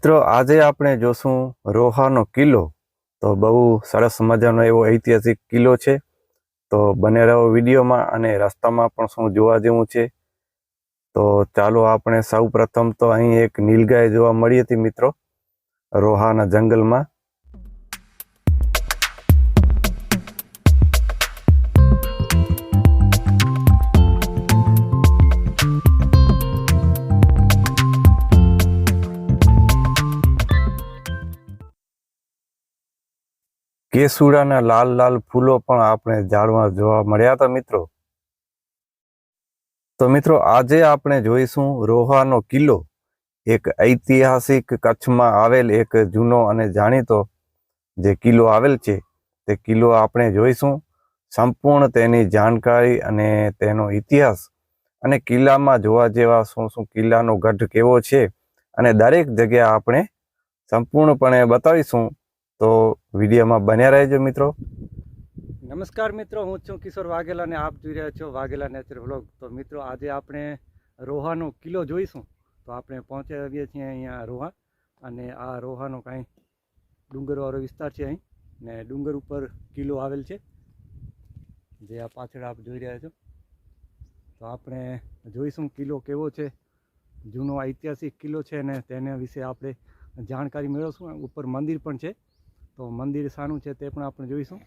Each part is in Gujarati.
મિત્રો, આજે આપણે જોશું રોહાનો કિલ્લો. તો બહુ સરસ મજાનો એવો ઐતિહાસિક કિલ્લો છે. તો બને રહો વિડીયોમાં અને રસ્તામાં પણ શું જોવા જેવું છે. તો ચાલો આપણે સૌ પ્રથમ તો અહીં એક નીલગાય જોવા મળી હતી મિત્રો, રોહાના જંગલમાં. કેસુડાના લાલ લાલ ફૂલો પણ આપણે ઝાડમાં જોવા મળ્યા હતા મિત્રો. તો મિત્રો, આજે આપણે જોઈશું રોહાનો કિલ્લો. એક ઐતિહાસિક કચ્છમાં આવેલ એક જૂનો અને જાણીતો જે કિલ્લો આવેલ છે, તે કિલ્લો આપણે જોઈશું. સંપૂર્ણ તેની જાણકારી અને તેનો ઇતિહાસ. અને કિલ્લામાં જોવા જેવા શું શું કિલ્લાનો ગઢ કેવો છે, અને દરેક જગ્યા આપણે સંપૂર્ણપણે બતાવીશું. તો વિડીયોમાં બન્યા રહેજો મિત્રો. નમસ્કાર મિત્રો, હું છું કિશોર વાઘેલા અને આપ જોઈ રહ્યા છો વાઘેલા નેચર વ્લોગ. તો મિત્રો, આજે આપણે રોહાનો કિલ્લો જોઈશું. તો આપણે પહોંચી આવીએ છીએ અહીંયા રોહા. અને આ રોહાનો કાંઈ ડુંગરવાળો વિસ્તાર છે અહીં. ને ડુંગર ઉપર કિલ્લો આવેલ છે. જે આ પાછળ આપ જોઈ રહ્યા છો. તો આપણે જોઈશું કિલ્લો કેવો છે. જૂનો ઐતિહાસિક કિલ્લો છે ને તેના વિશે આપણે જાણકારી મેળવશું. ઉપર મંદિર પણ છે. તો મંદિર શાનું છે તે પણ આપણે જોઈશું.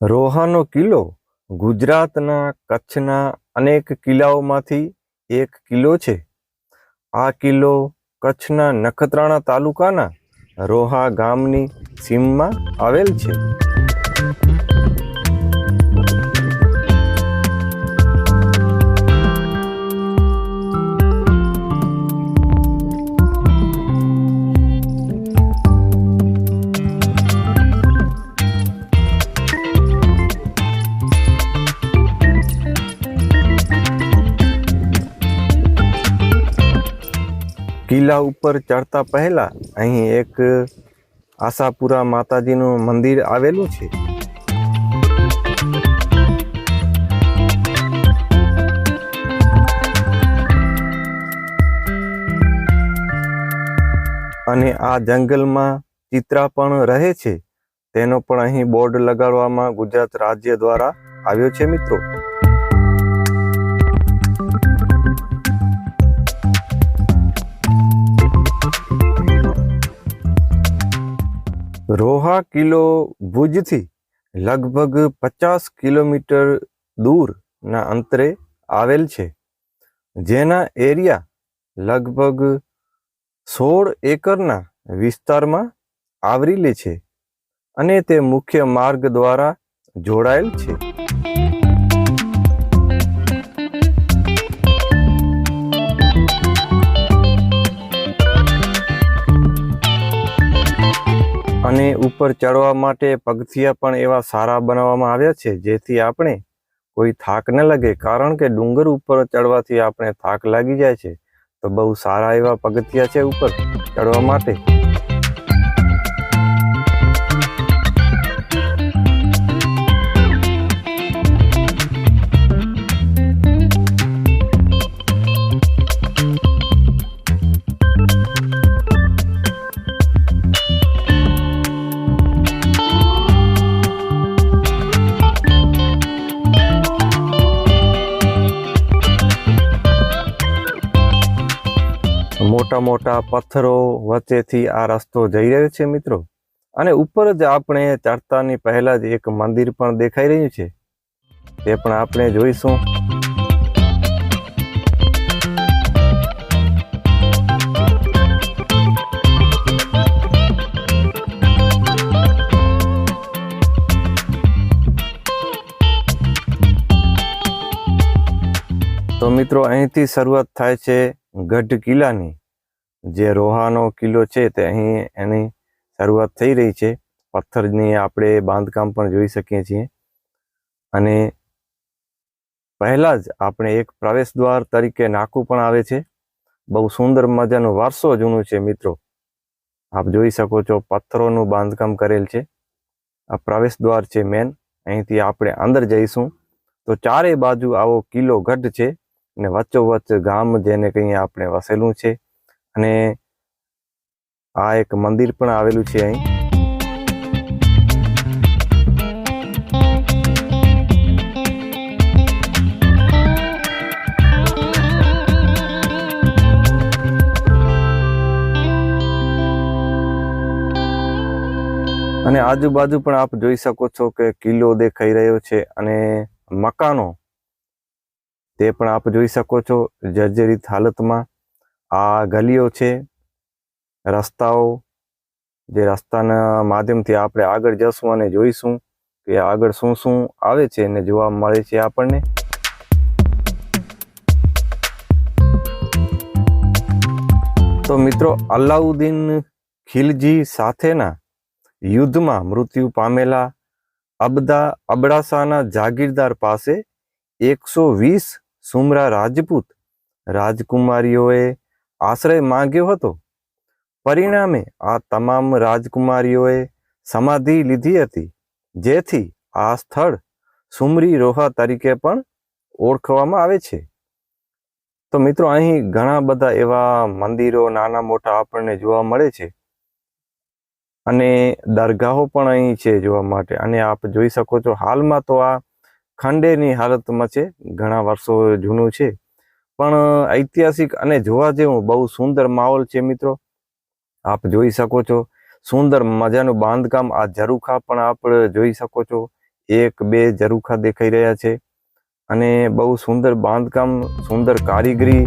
રોહાનો કિલ્લો ગુજરાતના કચ્છના અનેક કિલ્લાઓમાંથી એક કિલ્લો છે. આ કિલ્લો કચ્છના નખત્રાણા તાલુકાના રોહા ગામની સીમમાં આવેલ છે. કિલ્લા ઉપર ચડતા પહેલા અહીં એક આશાપુરા માતાજીનું મંદિર આવેલું છે. અને આ જંગલમાં ચિત્રા પણ રહે છે. તેનો પણ અહીં બોર્ડ લગાડવામાં ગુજરાત રાજ્ય દ્વારા આવ્યો છે મિત્રો. રોહા કિલ્લો ભુજથી લગભગ પચાસ કિલોમીટર દૂરના અંતરે આવેલ છે, જેના એરિયા લગભગ સોળ એકરના વિસ્તારમાં આવરી લે છે અને તે મુખ્ય માર્ગ દ્વારા જોડાયેલ છે. અને ઉપર ચડવા માટે પગથિયા પણ એવા સારા બનાવવામાં આવ્યા છે, જેથી આપણે કોઈ થાક ન લાગે. કારણ કે ડુંગર ઉપર ચડવાથી આપણે થાક લાગી જાય છે. તો બહુ સારા એવા પગથિયા છે ઉપર ચડવા માટે. મોટા મોટા પથ્થરો વચ્ચેથી આ રસ્તો જઈ રહ્યો છે મિત્રો. અને ઉપર જ આપણે ચડતાની પહેલા જ એક મંદિર પણ દેખાઈ રહ્યું છે. તે પણ આપણે જોઈશું. તો મિત્રો અહીંથી શરૂઆત થાય છે ગઢ કિલ્લાની. જે રોહાનો કિલ્લો છે તે અહીં એની શરૂઆત થઈ રહી છે. પથ્થરની આપણે બાંધકામ પણ જોઈ શકીએ છીએ. અને પહેલાં જ આપણે એક પ્રવેશ દ્વાર તરીકે નાકું પણ આવે છે. બહુ સુંદર મજાનું વારસો જૂનું છે મિત્રો. આપ જોઈ શકો છો પથ્થરોનું બાંધકામ કરેલ છે. આ પ્રવેશ દ્વાર છે મેન અહીંથી આપણે અંદર જઈશું. તો ચારે બાજુ આવો કિલ્લો ગઢ છે. અને વચ્ચોવચ્ચ ગામ જેને કહીએ આપણે વસેલું છે. અને આ એક મંદિર પણ આવેલું છે અહીં. અને આજુબાજુ પણ આપ જોઈ શકો છો કે કિલ્લો દેખાઈ રહ્યો છે અને મકાનો. તે પણ આપ જોઈ શકો છો જર્જરિત હાલતમાં. આ ગલીઓ છે, રસ્તાઓ, જે રસ્તાના માધ્યમથી આપણે આગળ જશું અને જોઈશું કે આગળ શું શું આવે છે અને જોવા મળે છે આપણને. તો મિત્રો, અલાઉદ્દીન ખિલજી સાથેના યુદ્ધમાં મૃત્યુ પામેલા અબદા અબડાસાના જાગીરદાર પાસે એકસો વીસ સુમરા રાજપૂત રાજકુમારીઓએ આશ્રય માંગ્યો હતો. પરિણામે આ તમામ રાજકુમારીઓએ સમાધિ લીધી હતી, જેથી આ સ્થળ સુમરી રોહા તરીકે પણ ઓળખવામાં આવે છે. તો મિત્રો, અહીં ઘણા બધા એવા મંદિરો, નાના મોટા આપણને જોવા મળે છે. અને દરગાહો પણ અહીં છે જોવા માટે. અને આપ જોઈ શકો છો, હાલમાં તો આ ખંડેરની હાલતમાં છે ઘણા વર્ષો જૂનું છે. પણ ઐતિહાસિક અને જોવા જેવું બહુ સુંદર માહોલ છે મિત્રો. આપ જોઈ શકો છો. સુંદર મજાનું બાંધકામ આ ઝરૂખા પણ આપ જોઈ શકો છો. એક, બે ઝરૂખા દેખાઈ રહ્યા છે. અને બહુ સુંદર બાંધકામ, સુંદર કારીગરી.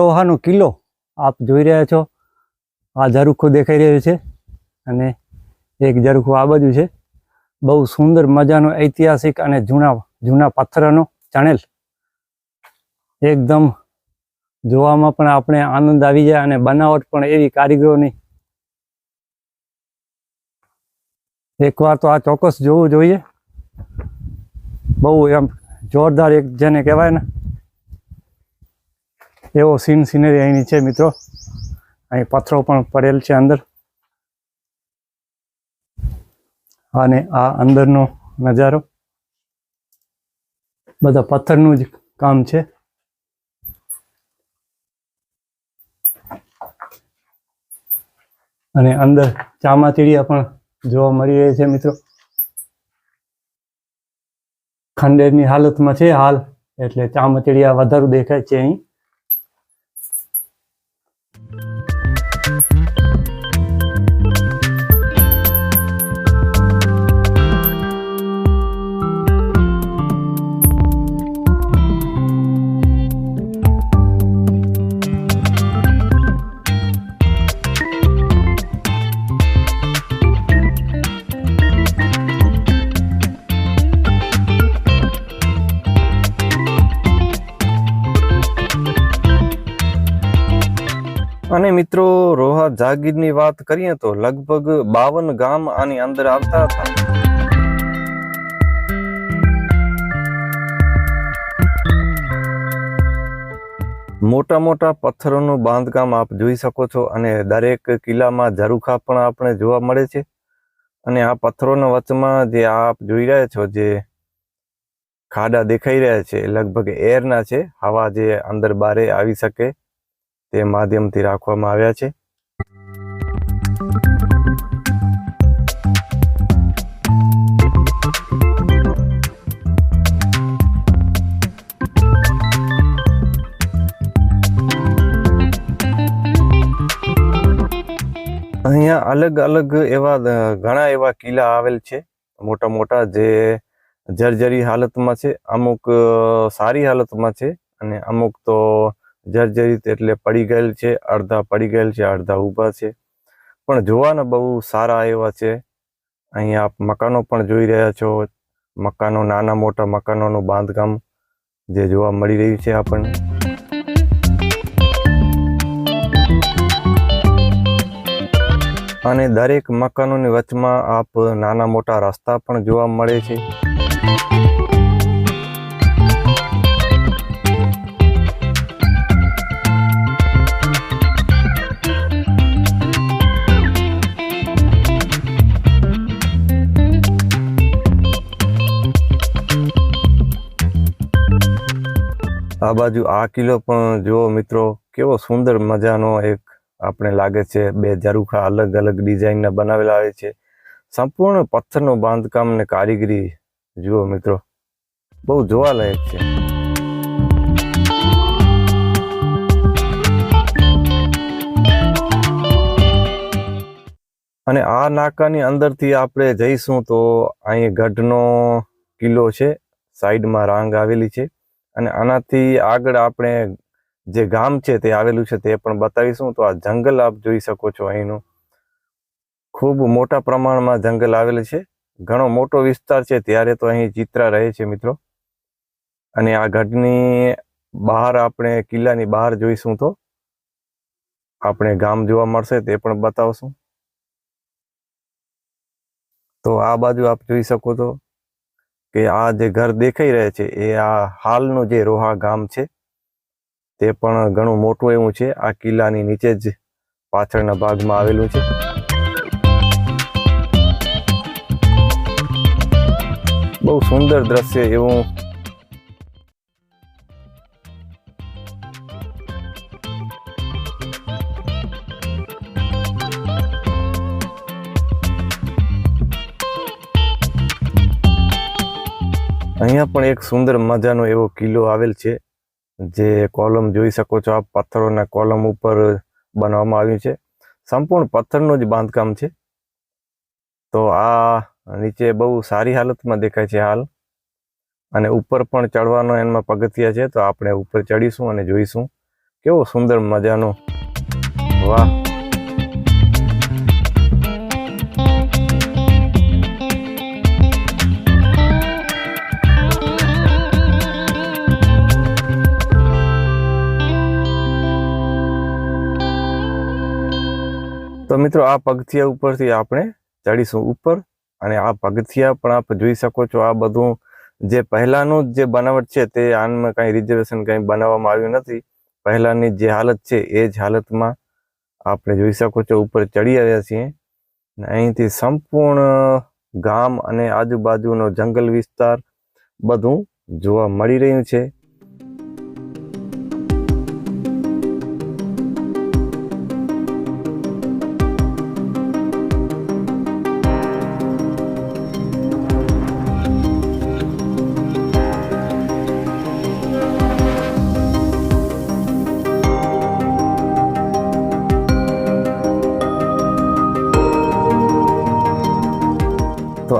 લોહાનો કિલ્લો આપ જોઈ રહ્યા છો. આ ઝરૂખો દેખાઈ રહ્યો છે. અને એક ઝરૂખો આ બાજુ છે. બહુ સુંદર મજાનો ઐતિહાસિક અને જૂના જૂના પથ્થરનો ચણેલ. એકદમ જોવામાં પણ આપણે આનંદ આવી જાય અને બનાવટ પણ એવી કારીગરોની. એકવાર તો આ ચોક્કસ જોવું જોઈએ. બહુ એમ જોરદાર એક જેને કહેવાય ને, એવો સીન સિનરી અહીંની છે મિત્રો. અહીં પથ્થરો પણ પડેલ છે અંદર. અને આ અંદરનો નજારો. બધા પથ્થરનું જ કામ છે. અને અંદર ચામાચીડિયા પણ જોવા મળી રહી છે મિત્રો. ખંડેરની હાલતમાં છે હાલ, એટલે ચામાચીડિયા વધારે દેખાય છે અહીં. અને મિત્રો, રોહા જાગીરની વાત કરીએ તો લગભગ બાવન ગામ આની અંદર આવતા હતા. મોટા મોટા પથ્થરોનું બાંધકામ આપ જોઈ શકો છો અને દરેક કિલ્લામાં ઝરૂખા પણ આપણે જોવા મળે છે. અને આ પથ્થરોના વચમાં જે આપ જોઈ રહ્યા છો, જે ખાડા દેખાઈ રહ્યા છે, લગભગ એરના છે, હવા જે અંદર બારે આવી શકે. તે માધ્યમથી રાખવામાં આવ્યા છે. અહીંયા અલગ અલગ એવા ઘણા એવા કિલ્લા આવેલ છે. મોટા મોટા જે જર્જરી હાલતમાં છે, અમુક સારી હાલતમાં છે અને અમુક તો જર્જરિત એટલે પડી ગયેલ છે, અડધા પડી ગયેલ છે, અડધા ઊભા છે. પણ જોવાના બહુ સારા એવા છે. અહીંયા આપ મકાનો પણ જોઈ રહ્યા છો. મકાનો, નાના મોટા મકાનોનું બાંધકામ જે જોવા મળી રહ્યું છે આપણને. અને દરેક મકાનોની વચમાં આપ નાના મોટા રસ્તા પણ જોવા મળે છે. આ બાજુ આ કિલ્લો પણ જુઓ મિત્રો, કેવો સુંદર મજાનો એક આપણે લાગે છે બે ઝરૂખા અલગ અલગ ડિઝાઇનના બનાવેલા આવે છે. સંપૂર્ણ પથ્થરનું બાંધકામ ને કારીગરી જુઓ મિત્રો, બહુ જોવાલાયક છે. અને આ નાકાની અંદરથી આપણે જઈશું તો અહીં ગઢનો કિલ્લો છે, સાઈડમાં રાંગ આવેલી છે. અને આનાથી આગળ આપણે જે ગામ છે તે આવેલું છે તે પણ બતાવીશું. તો આ જંગલ આપ જોઈ શકો છો અહીંનું. ખૂબ મોટા પ્રમાણમાં જંગલ આવેલ છે. ઘણો મોટો વિસ્તાર છે. ત્યારે તો અહીં ચિત્રા રહે છે મિત્રો. અને આ ગઢની બહાર આપણે કિલ્લાની બહાર જોઈશું તો આપણે ગામ જોવા મળશે તે પણ બતાવશું. તો આ બાજુ આપ જોઈ શકો છો કે આ જે ઘર દેખાઈ રહે છે, એ આ હાલનું જે રોહા ગામ છે, તે પણ ઘણું મોટું એવું છે. આ કિલ્લાની નીચે જ પાછળના ભાગમાં આવેલું છે. બહુ સુંદર દ્રશ્ય એવું અહીંયા પણ એક સુંદર મજાનો એવો કિલ્લો આવેલ છે, જે કોલમ જોઈ શકો છો આ પથ્થરોના કોલમ ઉપર બનાવવામાં આવ્યું છે. સંપૂર્ણ પથ્થરનું જ બાંધકામ છે. તો આ નીચે બહુ સારી હાલતમાં દેખાય છે હાલ. અને ઉપર પણ ચડવાનો એમાં પગથિયા છે, તો આપણે ઉપર ચડીશું અને જોઈશું. કેવો સુંદર મજાનો. વાહ! તો મિત્રો, આ પગથિયા ઉપરથી આપણે ચડીશું ઉપર અને આ પગથિયા પણ આપ જોઈ શકો છો, આ બધું જે પહેલાનું જ બનાવટ છે તે આનમાં કાંઈ રિઝર્વેશન કંઈ બનાવવામાં આવ્યું નથી. પહેલાની જે હાલત છે એ જ હાલતમાં આપણે જોઈ શકો છો, ઉપર ચડી આવ્યા છીએ. અહીંથી સંપૂર્ણ ગામ અને આજુબાજુનો જંગલ વિસ્તાર બધું જોવા મળી રહ્યું છે.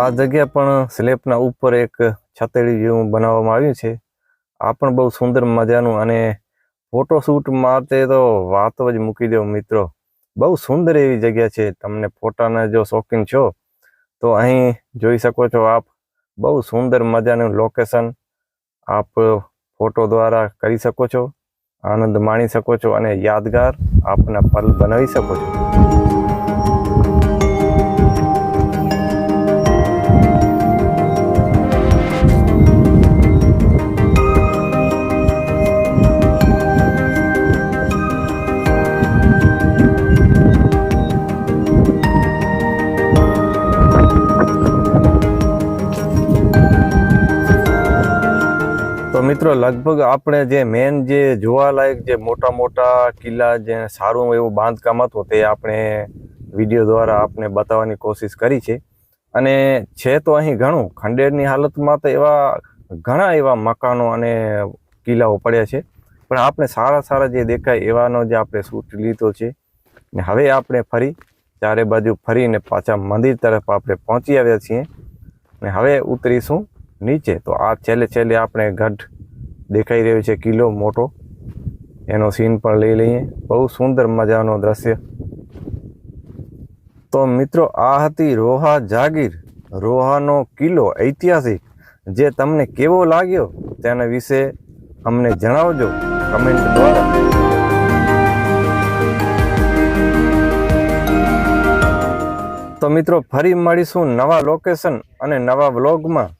આ જગ્યા પણ સ્લેબના ઉપર એક છતેડી જેવું બનાવવામાં આવ્યું છે. આ પણ બહુ સુંદર મજાનું અને ફોટોશૂટ માટે તો વાતો જ મૂકી દો મિત્રો. બહુ સુંદર એવી જગ્યા છે. તમને ફોટાના જો શોખીન છો, તો અહીં જોઈ શકો છો આપ. બહુ સુંદર મજાનું લોકેશન આપ ફોટો દ્વારા કરી શકો છો, આનંદ માણી શકો છો અને યાદગાર આપના પલ બનાવી શકો છો. મિત્રો, લગભગ આપણે જે મેન જે જોવાલાયક જે મોટા મોટા કિલ્લા જે સારું એવું બાંધકામ હતું તે આપણે વીડિયો દ્વારા આપણે બતાવવાની કોશિશ કરી છે. અને છે તો અહીં ઘણું, ખંડેરની હાલતમાં તો એવા ઘણા એવા મકાનો અને કિલ્લાઓ પડ્યા છે. પણ આપણે સારા સારા જે દેખાય એવાનો જે આપણે શૂટ લીધો છે ને હવે આપણે ફરી ચારે બાજુ ફરીને પાછા મંદિર તરફ આપણે પહોંચી આવ્યા છીએ. ને હવે ઉતરીશું નીચે. તો આ છેલ્લે છેલ્લે આપણે ગઢ દેખાઈ રહ્યો છે કિલ્લો મોટો. એનો સીન પણ લઈ લઈએ. બહુ સુંદર મજાનો દ્રશ્ય. તો મિત્રો, આ હતી રોહા જાગીર. રોહાનો કિલ્લો ઐતિહાસિક. જે તમને કેવો લાગ્યો તેના વિશે અમને જણાવજો કમેન્ટ દ્વારા. તો મિત્રો, ફરી મળીશું નવા લોકેશન અને નવા વ્લોગમાં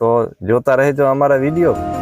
તો જોતા રહેજો અમારા વીડિયો